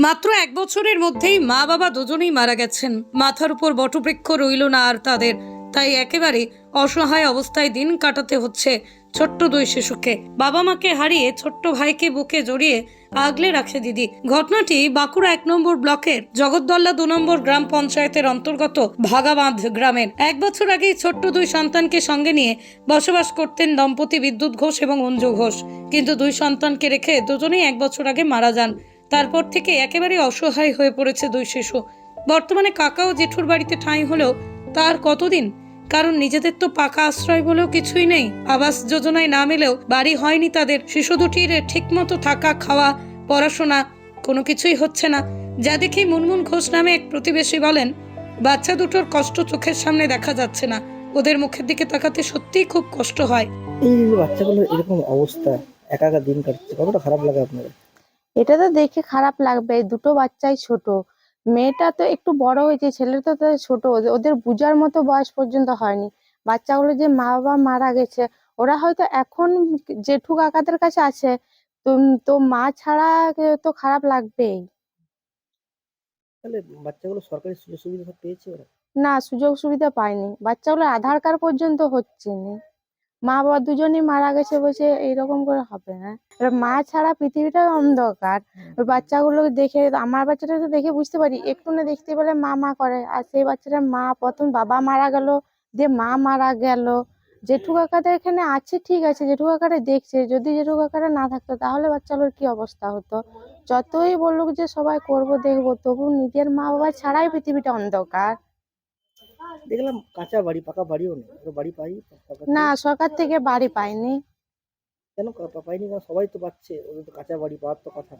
মাত্র এক বছরের মধ্যেই মা বাবা দুজনেই মারা গেছেন। মাথার উপর বটবৃক্ষ রইল না আর তাদের। তাই একেবারে অসহায় অবস্থায় দিন কাটাতে হচ্ছে ছোট্ট দুই শিশুকে। বাবা মাকে হারিয়ে ছোট্ট ভাইকে বুকে জড়িয়ে আগলে রাখে দিদি। ঘটনাটি বাঁকুড়া এক নম্বর ব্লকের জগদ্দল্লা দু নম্বর গ্রাম পঞ্চায়েতের অন্তর্গত ভাগাবাঁধ গ্রামের। এক বছর আগেই ছোট্ট দুই সন্তানকে সঙ্গে নিয়ে বসবাস করতেন দম্পতি বিদ্যুৎ ঘোষ এবং অঞ্জু ঘোষ। কিন্তু দুই সন্তানকে রেখে দুজনেই এক বছর আগে মারা যান। তারপর থেকে একেবারে অসহায় হয়ে পড়েছে দুই শিশু। বর্তমানে কাকা ও জেঠুর বাড়িতে ঠাঁই হলেও তার কতদিন? কারণ নিজেদের তো পাকা আশ্রয় বলেও কিছুই নেই। আবাস যোজনায় না মেলেও বাড়ি হয়নি তাদের। শিশু দুটির ঠিকমতো থাকা, খাওয়া, পড়াশোনা কোনো কিছুই হচ্ছে না। যা দেখে মুনমুন ঘোষ নামে এক প্রতিবেশী বলেন, বাচ্চা দুটোর কষ্ট চোখের সামনে দেখা যাচ্ছে না। ওদের মুখের দিকে তাকাতে সত্যিই খুব কষ্ট হয়। এই যে বাচ্চাগুলোর এরকম অবস্থা, একা একা দিন কাটছে, কতটা খারাপ লাগে আপনাদের? এটা তো দেখে খারাপ লাগবে দুটো বাচ্চাই ছোট। মেয়েটা তো একটু বড় হয়েছে ছেলেটা তো ছোট ওদের- বুঝার মতো বয়স পর্যন্ত হয়নি। বাচ্চাগুলো যে মা বাবা মারা গেছে ওরা হয়তো এখন জেঠু কাকাদের কাছে আছে তো তো মা ছাড়া তো খারাপ লাগবেই। তাহলে বাচ্চাগুলো সরকারি সুযোগ সুবিধা পেয়েছে ওরা? না সুযোগ সুবিধা পায়নি। বাচ্চাগুলো আধার কার্ড পর্যন্ত হচ্ছে না মা বাবা দুজনেই মারা গেছে বলছে এইরকম করে হবে না। এবার মা ছাড়া পৃথিবীটা অন্ধকার। ওই বাচ্চাগুলোকে দেখে আমার বাচ্চাটা তো দেখে বুঝতে পারি একটু না দেখতে পেলে মা মা করে। আর সেই বাচ্চাটার মা প্রথম বাবা মারা গেল দিয়ে মা মারা গেল। জেঠু কাকাদের এখানে আছে ঠিক আছে জেঠু কাকারা দেখছে। যদি জেঠু কাকারা না থাকতো তাহলে বাচ্চাগুলোর কি অবস্থা হতো? যতই বলুক যে সবাই করব দেখব তবু নিজের মা বাবা ছাড়াই পৃথিবীটা অন্ধকার। দেখলাম কাঁচা বাড়ি পাকা বাড়িও নেই। বাড়ি পাই না সরকার থেকে বাড়ি পাইনি। কেন পাইনি? কারণ সবাই তো পাচ্ছে ওদের তো কাঁচা বাড়ি পাওয়ার তো কথা।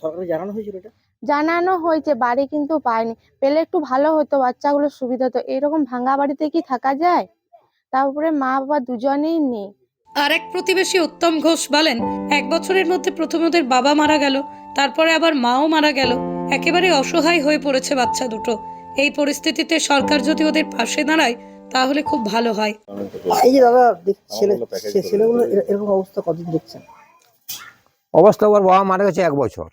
সরকারে জানানো হয়েছিল এটা? জানানো হয়েছে বাড়ি কিন্তু পাইনি। পেলে একটু ভালো হতো বাচ্চাগুলোর সুবিধা হতো। এরকম ভাঙা বাড়িতে কি থাকা যায়? তারপরে মা বাবা দুজনেই নেই। আর এক প্রতিবেশী উত্তম ঘোষ বলেন এক বছরের মধ্যে প্রথমে ওদের বাবা মারা গেল তারপরে আবার মাও মারা গেল। একেবারে অসহায় হয়ে পড়েছে বাচ্চা দুটো। এই পরিস্থিতিতে সরকার যদি ওদের পাশে দাঁড়ায় তাহলে খুব ভালো হয়। এই যে দাদা ছেলে সে- ছেলেগুলো এর- এরকম অবস্থা কতদিন দেখছেন? অবস্থা ওর বাবা মারা গেছে এক বছর।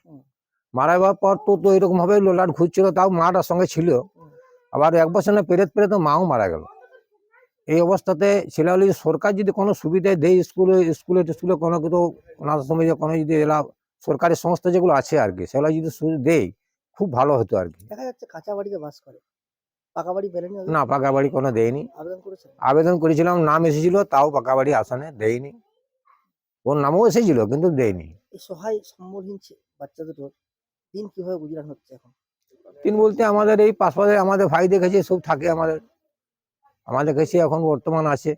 মারা যাওয়ার পর তো তো এরকম ভাবে লোলাট ঘুরছিল তাও মাটার সঙ্গে ছিল। আবার এক বছর না পেরেত পেরে তো মাও মারা গেল। এই অবস্থাতে ছেলেগুলি সরকার যদি কোনো সুবিধা দেয় স্কুলে স্কুলে স্কুলে কোনো কিছু অনাথ সময় কোনো যদি এলা সরকারি সংস্থা যেগুলো আছে আর কি সেগুলো যদি দেয় খুব ভালো হতো আর কি দেখা যাচ্ছে কাঁচা বাড়িতে বাস করে। পাকা বাড়ি পেলেনি না পাকা বাড়ি কোনো দেয়নি। আবেদন করেছেন? আবেদন করেছিলাম নাম এসেছিল তাও পাকা বাড়ি আসানে দেয়নি। ওর নামও এসেছিল কিন্তু দেয়নি। এই সহায় সম্বলহীন বাচ্চা দুটোর দিন কীভাবে গুজরান হচ্ছে এখন? দিন বলতে আমাদের এই পাশপাশে আমাদের ভাই দেখেছি সব থাকে আমাদের। আমাদের কাছে এখন বর্তমান আছে।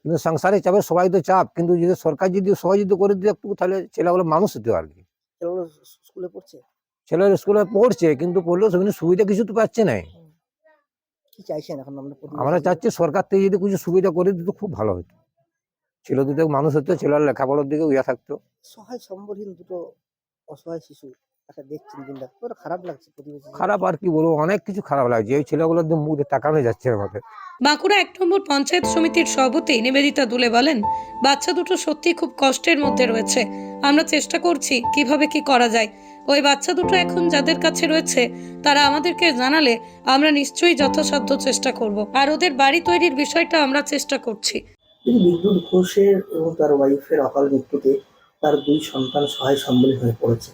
কিন্তু সংসারের চাপে সবাই তো চাপ কিন্তু যদি সরকার যদি সহযোগিতা করে দিত একটু তাহলে ছেলেগুলো মানুষ হতো আর কি ছেলেগুলো স্কুলে পড়ছে? ছেলেরা স্কুলে পড়ছে কিন্তু পড়লেও সেখানে সুবিধা কিছু তো পাচ্ছে না কি চাইছেন এখন আমরা চাচ্ছি সরকার থেকে যদি কিছু সুবিধা করে দিত খুব ভালো হতো। ছেলে দুটো মানুষ হতো ছেলের লেখাপড়ার দিকে ইয়া থাকতো। সহায় সম্বলহীন দুটো অসহায় শিশু দেখছেন খারাপ লাগছে খারাপ আর কি বলব অনেক কিছু খারাপ লাগছে। এই ছেলেগুলোর মুখ তাকানো যাচ্ছে আমাদের। বাঁকুড়া এক নম্বর পঞ্চায়েত সমিতির সভাপতি নিবেদিতা দুলে বলেন বাচ্চা দুটো সত্যি খুব কষ্টের মধ্যে রয়েছে। আমরা চেষ্টা করছি কীভাবে কি করা যায়। ওই বাচ্চা দুটো এখন যাদের কাছে রয়েছে তারা আমাদেরকে জানালে আমরা নিশ্চয়ই যথাসাধ্য চেষ্টা করব। আর ওদের বাড়ি তৈরির বিষয়টা আমরা চেষ্টা করছি। তিনি বিদ্যুৎ ঘোষের এবং তার ওয়াইফের অকাল মৃত্যুতে তার দুই সন্তান সহায় সম্বলী হয়ে পড়েছে।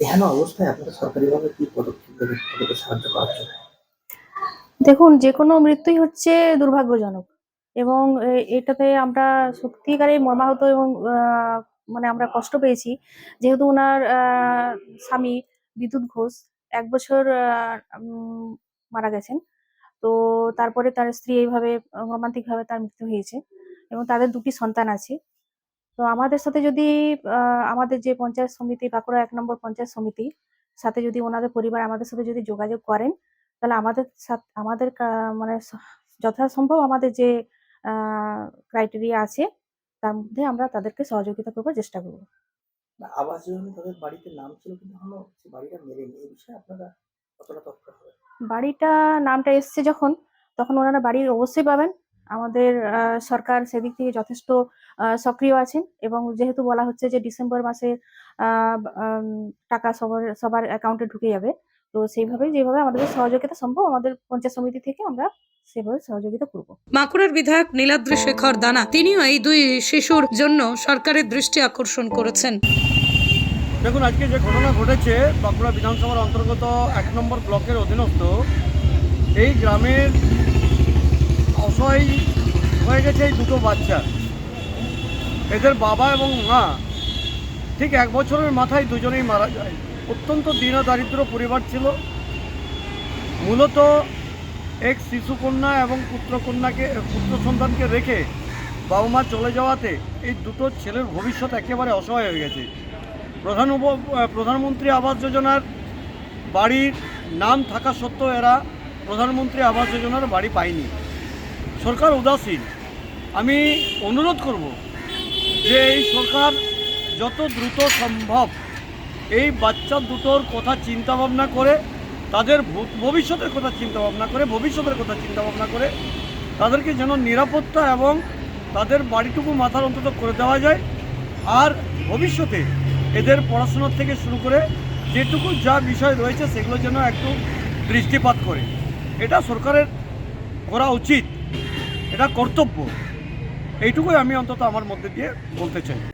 এহেন অবস্থায় আপনারা সরকারিভাবে কি পদক্ষেপ তাদেরকে সাহায্য করার জন্য। দেখুন যে কোনো মৃত্যুই হচ্ছে দুর্ভাগ্যজনক। এবং এটাতে আমরা সত্যিকারে মর্মাহত এবং আহ, মানে আমরা কষ্ট পেয়েছি। যেহেতু ওনার স্বামী বিদ্যুৎ ঘোষ এক বছর মারা গেছেন। তো তারপরে তার স্ত্রী এইভাবে মর্মান্তিক ভাবে তার মৃত্যু হয়েছে এবং তাদের দুটি সন্তান আছে। তো আমাদের সাথে যদি আমাদের যে পঞ্চায়েত সমিতি বাঁকুড়া এক নম্বর পঞ্চায়েত সমিতি সাথে যদি ওনাদের পরিবার আমাদের সাথে যদি যোগাযোগ করেন তাহলে আমাদের সাথ- আমাদের মানে যথাসম্ভব আমাদের যে ক্রাইটেরিয়া আছে তার মধ্যে আমরা তাদেরকে সহযোগিতা করবার চেষ্টা করব। আবাস যোজনা তাদের বাড়িতে নাম ছিল কিন্তু এখনও বাড়িটা মেলেনি। এই বিষয়ে আপনারা কতটা তৎপর হবে বাড়িটা নামটা এসছে যখন তখন ওনারা বাড়ি অবশ্যই পাবেন। আমাদের সরকার সেদিক থেকে যথেষ্ট সক্রিয় আছেন এবং যেহেতু বলা হচ্ছে যে ডিসেম্বর মাসে টাকা সবার সবার অ্যাকাউন্টে ঢুকে যাবে তো সেইভাবে যেভাবে আমাদের সহযোগিতা সম্ভব আমাদের পঞ্চায়েত সমিতি থেকে আমরা সেভাবে সহযোগিতা করব। বাঁকুড়ার বিধায়ক নীলাদ্রি শেখর দানা তিনিও এই দুই শিশুর জন্য সরকারের দৃষ্টি আকর্ষণ করেছেন। দেখুন আজকে যে ঘটনা ঘটেছে বাঁকুড়া বিধানসভার অন্তর্গত এক নম্বর ব্লকের অধীনস্থ এই গ্রামের অসহায় হয়ে গেছে এই দুটো বাচ্চা। এদের বাবা এবং মা ঠিক এক বছরের মাথায় দুজনেই মারা যায়। অত্যন্ত দীন দারিদ্র পরিবার ছিল। মূলত এক শিশুকন্যা এবং পুত্রকন্যাকে, পুত্র সন্তানকে রেখে বাবা মা চলে যাওয়াতে এই দুটো ছেলের ভবিষ্যৎ একেবারে অসহায় হয়ে গেছে। প্রধান উপ প্রধানমন্ত্রী আবাস যোজনার বাড়ির নাম থাকা সত্ত্বেও এরা প্রধানমন্ত্রী আবাস যোজনার বাড়ি পায়নি। সরকার উদাসীন। আমি অনুরোধ করব যে এই সরকার যত দ্রুত সম্ভব এই বাচ্চা দুটোর কথা চিন্তা ভাবনা করে, তাদের ভবিষ্যতের কথা চিন্তা ভাবনা করে, ভবিষ্যতের কথা চিন্তা ভাবনা করে, তাদেরকে যেন নিরাপত্তা এবং তাদের বাড়িটুকু মাথার অন্তত করে দেওয়া যায়। আর ভবিষ্যতে এদের পড়াশোনার থেকে শুরু করে যেটুকু যা বিষয় রয়েছে সেগুলো যেন একটু দৃষ্টিপাত করে। এটা সরকারের করা উচিত, এটা কর্তব্য। এইটুকুই আমি অন্তত আমার মধ্যে দিয়ে বলতে চাই।